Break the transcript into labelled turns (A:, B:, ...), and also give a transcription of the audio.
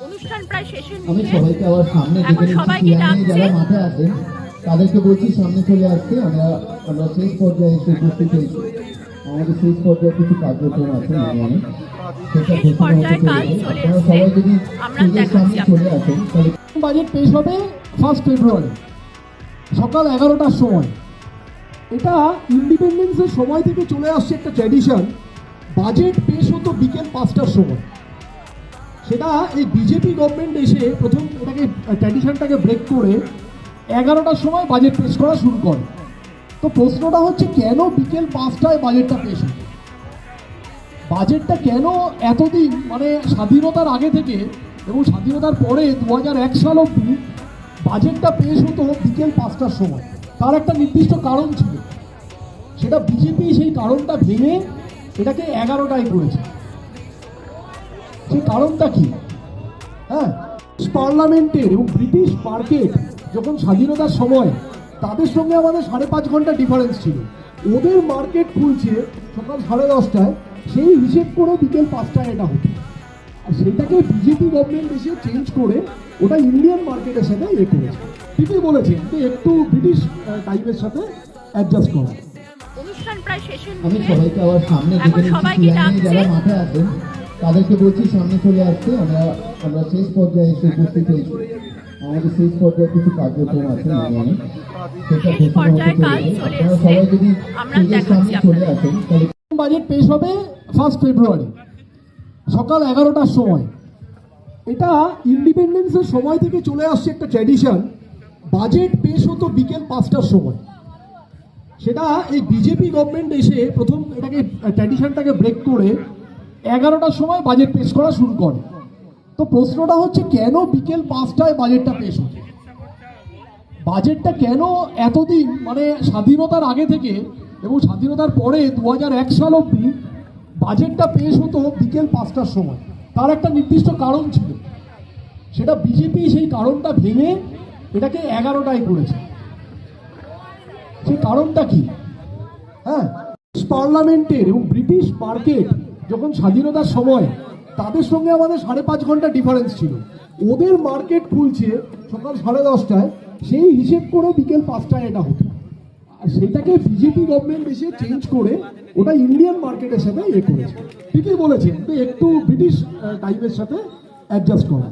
A: অনুষ্ঠান প্রায় শেষের
B: আমি সবাইকে আবার সামনে
A: এখন
B: নিচ্ছি
A: সবাইকে
B: মাঠে আছেন তাদেরকে বলছি সামনে চলে আসতে। আমরা আমরা শেষ পর্যায়ে এসে উপস্থিত হয়েছি। আমাদের শেষ পর্যায়ে কিছু কার্যক্রম আছে সেটা
A: শেষ পর্যায়ে কাজ চলে
B: আপনারা
A: এসেছে।
B: সবাই যদি
A: আমরা
B: সামনে
A: দেখাচ্ছি
B: চলে আসেন
C: বাজেট পেশ হবে ফার্স্ট ফেব্রুয়ারি সকাল এগারোটার সময়। এটা ইন্ডিপেন্ডেন্সের সময় থেকে চলে আসছে একটা ট্র্যাডিশন। বাজেট পেশ হতো বিকেল পাঁচটার সময়। সেটা এই বিজেপি গভর্নমেন্ট এসে প্রথম এটাকে ট্র্যাডিশনটাকে ব্রেক করে এগারোটার সময় বাজেট পেশ করা শুরু করে। তো প্রশ্নটা হচ্ছে, কেন বিকেল পাঁচটায় বাজেটটা পেশ হতো বাজেটটা কেন এতদিন মানে স্বাধীনতার আগে থেকে এবং স্বাধীনতার পরে দু এক সাল অব্দি বাজেটটা পেশ হতো বিকেল পাঁচটার সময়? তার একটা নির্দিষ্ট কারণ ছিল। সেটা বিজেপি সেই কারণটা ভেঙে এটাকে এগারোটায় করেছে। সেই কারণটা কি? হ্যাঁ পার্লামেন্টের এবং ব্রিটিশ মার্কেট যখন স্বাধীনতার সময় তাদের সঙ্গে আমাদের সাড়ে পাঁচ ঘণ্টা ডিফারেন্স ছিল। ওদের মার্কেট খুলছে সকাল সাড়ে দশটায় সেই হিসেব করে বিকেল পাঁচটায় এটা হতো। আর সেটাকে বিজেপি গভর্নমেন্ট এসে চেঞ্জ করে ওটা ইন্ডিয়ান মার্কেটের সাথে এ করেছে। ঠিকই বলেছেন যে একটু ব্রিটিশ টাইপের সাথে অ্যাডজাস্ট করা।
A: অনুষ্ঠান প্রায় শেষের
B: আমি সবাইকে আবার সামনে
A: ডাকছে।
B: যারা মাঠে আছেন তাদেরকে বলছি সামনে চলে আসতে। আমরা আমরা শেষ পর্যায়ে এসে উপস্থিত হয়েছি। আমাদের শেষ পর্যায়ে কিছু কার্যক্রম আছে ইউনিয়নে সেটা ঘোষণা হতে
A: কাজ
B: চলেছে।
A: চলে
B: আপনারা। সবাই যদি স্টেজের সামনে চলে আসেন তাহলে
C: বাজেট পেশ হবে ফার্স্ট ফেব্রুয়ারি। সকাল এগারোটার সময়। এটা ইন্ডিপেন্ডেন্সের সময় থেকে চলে আসছে একটা ট্র্যাডিশন। বাজেট পেশ হতো বিকেল পাঁচটার সময়। সেটা এই বিজেপি গভর্নমেন্ট এসে প্রথম এটাকে ট্র্যাডিশনটাকে ব্রেক করে এগারোটার সময় বাজেট পেশ করা শুরু করে। তো প্রশ্নটা হচ্ছে, কেন বিকেল পাঁচটায় বাজেটটা পেশ হতো বাজেটটা কেন এতদিন মানে স্বাধীনতার আগে থেকে এবং স্বাধীনতার পরে দু হাজার এক সাল অব্দি বাজেটটা পেশ হতো বিকেল পাঁচটার সময়? তার একটা নির্দিষ্ট কারণ ছিল। সেটা বিজেপি সেই কারণটা ভেঙে এটাকে এগারোটায় করেছে। সেই কারণটা কি? হ্যাঁ পার্লামেন্টের এবং ব্রিটিশ মার্কেট যখন স্বাধীনতার সময় তাদের সঙ্গে আমাদের সাড়ে পাঁচ ঘণ্টা ডিফারেন্স ছিল। ওদের মার্কেট খুলছে সকাল সাড়ে দশটায়, সেই হিসেব করে বিকেল পাঁচটায় এটা হতো। আর সেটাকে বিজেপি গভর্নমেন্ট এসে চেঞ্জ করে ওটা ইন্ডিয়ান মার্কেটের সাথে এ করেছে। ঠিকই বলেছেন, একটু ব্রিটিশ টাইপের সাথে অ্যাডজাস্ট করা।